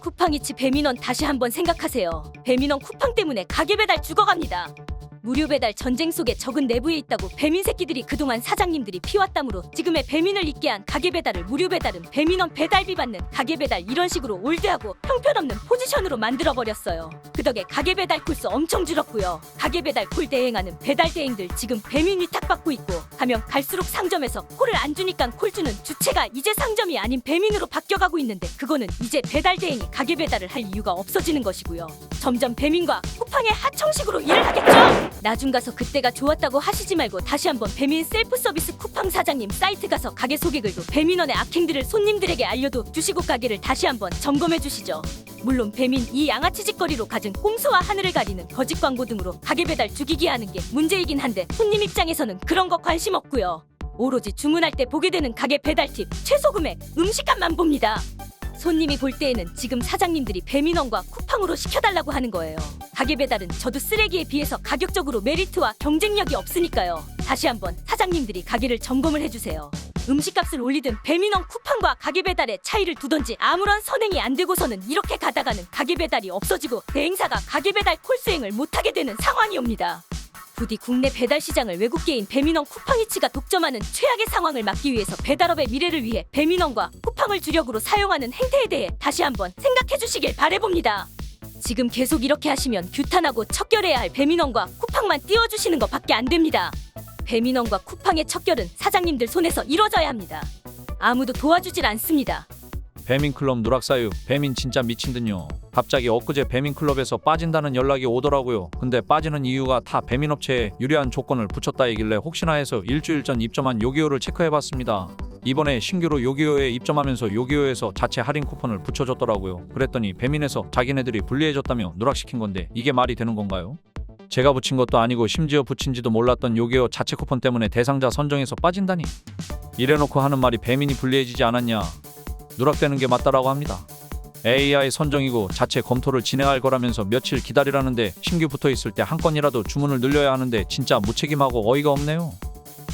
쿠팡이치 배민원 다시 한번 생각하세요. 배민원 쿠팡 때문에 가게 배달 죽어갑니다. 무료 배달 전쟁 속에 적은 내부에 있다고 배민 새끼들이 그동안 사장님들이 땀으로 지금의 배민을 있게 한 가게 배달을 무료 배달은 배민원 배달비 받는 가게 배달 이런 식으로 올드하고 형편없는 포지션으로 만들어 버렸어요. 그 덕에 가게 배달 콜수 엄청 줄었고요. 가게 배달 콜 대행하는 배달 대행들 지금 배민 위탁 받고 있고 가면 갈수록 상점에서 콜을 안 주니까 콜 주는 주체가 이제 상점이 아닌 배민으로 바뀌어가고 있는데 그거는 이제 배달 대행이 가게 배달을 할 이유가 없어지는 것이고요. 점점 배민과 쿠팡의 하청식으로 일을 하겠죠. 나중 가서 그때가 좋았다고 하시지 말고 다시 한번 배민 셀프 서비스 쿠팡 사장님 사이트 가서 가게 소개글도 배민원의 악행들을 손님들에게 알려도 주시고 가게를 다시 한번 점검해 주시죠. 물론 배민 이 양아치 짓거리로 가진 꼼수와 하늘을 가리는 거짓 광고 등으로 가게 배달 죽이게 하는 게 문제이긴 한데 손님 입장에서는 그런 거 관심 없고요. 오로지 주문할 때 보게 되는 가게 배달 팁, 최소 금액, 음식값만 봅니다. 손님이 볼 때에는 지금 사장님들이 배민원과 쿠팡으로 시켜달라고 하는 거예요. 가게 배달은 저도 쓰레기에 비해서 가격적으로 메리트와 경쟁력이 없으니까요. 다시 한번 사장님들이 가게를 점검을 해주세요. 음식값을 올리든 배민원 쿠팡과 가게 배달의 차이를 두던지 아무런 선행이 안 되고서는 이렇게 가다가는 가게 배달이 없어지고 대행사가 가게 배달 콜 수행을 못하게 되는 상황이 옵니다. 부디 국내 배달 시장을 외국계인 배민원 쿠팡이치가 독점하는 최악의 상황을 막기 위해서 배달업의 미래를 위해 배민원과 쿠팡을 주력으로 사용하는 행태에 대해 다시 한번 생각해 주시길 바래봅니다. 지금 계속 이렇게 하시면 규탄하고 척결해야 할 배민원과 쿠팡만 띄워주시는 것밖에 안 됩니다. 배민원과 쿠팡의 척결은 사장님들 손에서 이뤄져야 합니다. 아무도 도와주질 않습니다. 배민클럽 누락사유 배민 진짜 미친듯요. 갑자기 엊그제 배민클럽에서 빠진다는 연락이 오더라고요. 근데 빠지는 이유가 다 배민업체에 유리한 조건을 붙였다 이길래 혹시나 해서 일주일 전 입점한 요기요를 체크해봤습니다. 이번에 신규로 요기요에 입점하면서 요기요에서 자체 할인 쿠폰을 붙여줬더라고요. 그랬더니 배민에서 자기네들이 불리해졌다며 누락시킨 건데 이게 말이 되는 건가요? 제가 붙인 것도 아니고 심지어 붙인지도 몰랐던 요기요 자체 쿠폰 때문에 대상자 선정에서 빠진다니. 이래놓고 하는 말이 배민이 불리해지지 않았냐 누락되는 게 맞다라고 합니다. AI 선정이고 자체 검토를 진행할 거라면서 며칠 기다리라는데 신규 붙어 있을 때 한 건이라도 주문을 늘려야 하는데 진짜 무책임하고 어이가 없네요.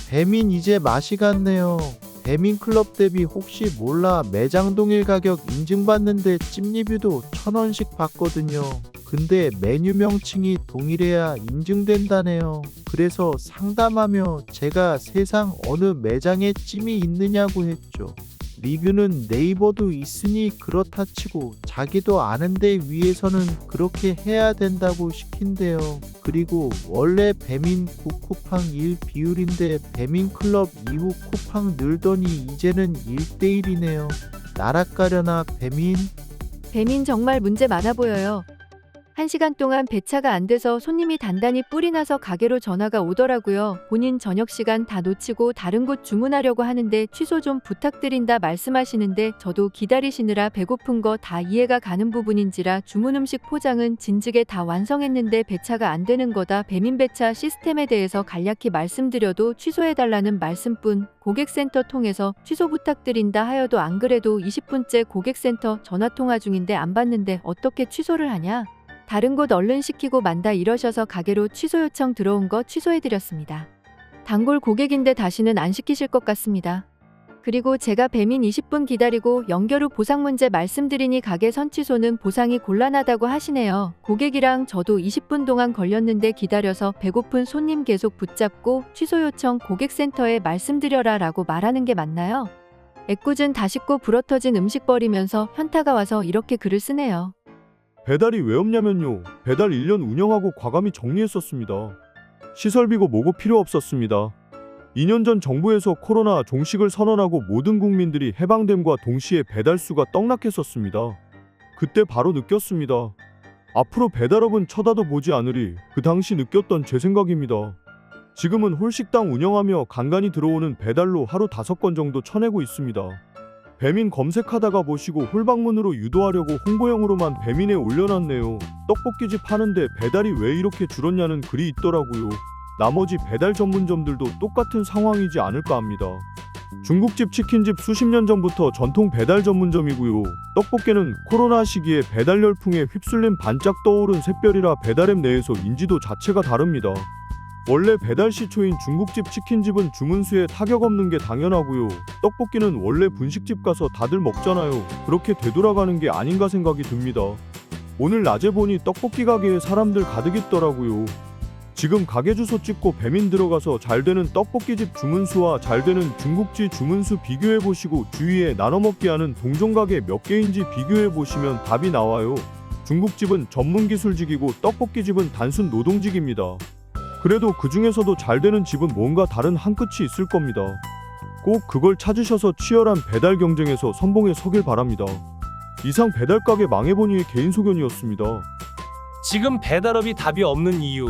배민 이제 맛이 갔네요. 배민 클럽 대비 혹시 몰라 매장 동일 가격 인증받는데 찜 리뷰도 천 원씩 받거든요. 근데 메뉴 명칭이 동일해야 인증된다네요. 그래서 상담하며 제가 세상 어느 매장에 찜이 있느냐고 했죠. 리뷰는 네이버도 있으니 그렇다 치고 자기도 아는데 위에서는 그렇게 해야 된다고 시킨대요. 그리고 원래 배민 9 쿠팡 1 비율인데 배민 클럽 이후 쿠팡 늘더니 이제는 1대1이네요. 나락가려나 배민? 배민 정말 문제 많아 보여요. 한 시간 동안 배차가 안 돼서 손님이 단단히 뿔이 나서 가게로 전화가 오더라고요. 본인 저녁 시간 다 놓치고 다른 곳 주문하려고 하는데 취소 좀 부탁드린다 말씀하시는데 저도 기다리시느라 배고픈 거 다 이해가 가는 부분인지라 주문 음식 포장은 진즉에 다 완성했는데 배차가 안 되는 거다. 배민 배차 시스템에 대해서 간략히 말씀드려도 취소해달라는 말씀뿐 고객센터 통해서 취소 부탁드린다 하여도 안 그래도 20분째 고객센터 전화 통화 중인데 안 받는데 어떻게 취소를 하냐? 다른 곳 얼른 시키고 만다 이러셔서 가게로 취소 요청 들어온 거 취소해드렸습니다. 단골 고객인데 다시는 안 시키실 것 같습니다. 그리고 제가 배민 20분 기다리고 연결 후 보상 문제 말씀드리니 가게 선취소는 보상이 곤란하다고 하시네요. 고객이랑 저도 20분 동안 걸렸는데 기다려서 배고픈 손님 계속 붙잡고 취소 요청 고객센터에 말씀드려라 라고 말하는 게 맞나요? 애꿎은 다 식고 불어터진 음식 버리면서 현타가 와서 이렇게 글을 쓰네요. 배달이 왜 없냐면요. 배달 1년 운영하고 과감히 정리했었습니다. 시설비고 뭐고 필요 없었습니다. 2년 전 정부에서 코로나 종식을 선언하고 모든 국민들이 해방됨과 동시에 배달 수가 떡락했었습니다. 그때 바로 느꼈습니다. 앞으로 배달업은 쳐다도 보지 않으리 그 당시 느꼈던 제 생각입니다. 지금은 홀식당 운영하며 간간히 들어오는 배달로 하루 다섯 건 정도 쳐내고 있습니다. 배민 검색하다가 보시고 홀방문으로 유도하려고 홍보용으로만 배민에 올려놨네요. 떡볶이집 하는데 배달이 왜 이렇게 줄었냐는 글이 있더라고요. 나머지 배달 전문점들도 똑같은 상황이지 않을까 합니다. 중국집 치킨집 수십 년 전부터 전통 배달 전문점이고요. 떡볶이는 코로나 시기에 배달 열풍에 휩쓸린 반짝 떠오른 샛별이라 배달앱 내에서 인지도 자체가 다릅니다. 원래 배달 시초인 중국집 치킨집은 주문수에 타격 없는 게 당연하고요. 떡볶이는 원래 분식집 가서 다들 먹잖아요. 그렇게 되돌아가는 게 아닌가 생각이 듭니다. 오늘 낮에 보니 떡볶이 가게에 사람들 가득 있더라고요. 지금 가게 주소 찍고 배민 들어가서 잘 되는 떡볶이집 주문수와 잘 되는 중국집 주문수 비교해 보시고 주위에 나눠 먹기 하는 동종 가게 몇 개인지 비교해 보시면 답이 나와요. 중국집은 전문 기술직이고 떡볶이집은 단순 노동직입니다. 그래도 그 중에서도 잘 되는 집은 뭔가 다른 한 끝이 있을 겁니다. 꼭 그걸 찾으셔서 치열한 배달 경쟁에서 선봉에 서길 바랍니다. 이상 배달 가게 망해보니의 개인 소견이었습니다. 지금 배달업이 답이 없는 이유.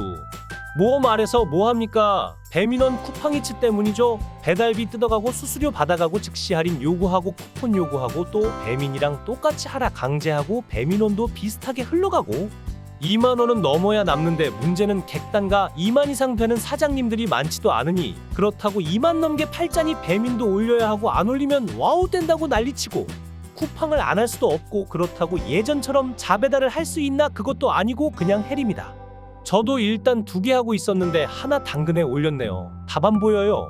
모험 아래서 뭐 합니까? 배민원 쿠팡이츠 때문이죠. 배달비 뜯어가고 수수료 받아가고 즉시 할인 요구하고 쿠폰 요구하고 또 배민이랑 똑같이 하라 강제하고 배민원도 비슷하게 흘러가고 2만 원은 넘어야 남는데 문제는 객단가 2만 이상 되는 사장님들이 많지도 않으니 그렇다고 2만 넘게 팔자니 배민도 올려야 하고 안 올리면 와우 된다고 난리치고 쿠팡을 안 할 수도 없고 그렇다고 예전처럼 자배달을 할 수 있나 그것도 아니고 그냥 헬입니다. 저도 일단 두 개 하고 있었는데 하나 당근에 올렸네요. 답 안 보여요.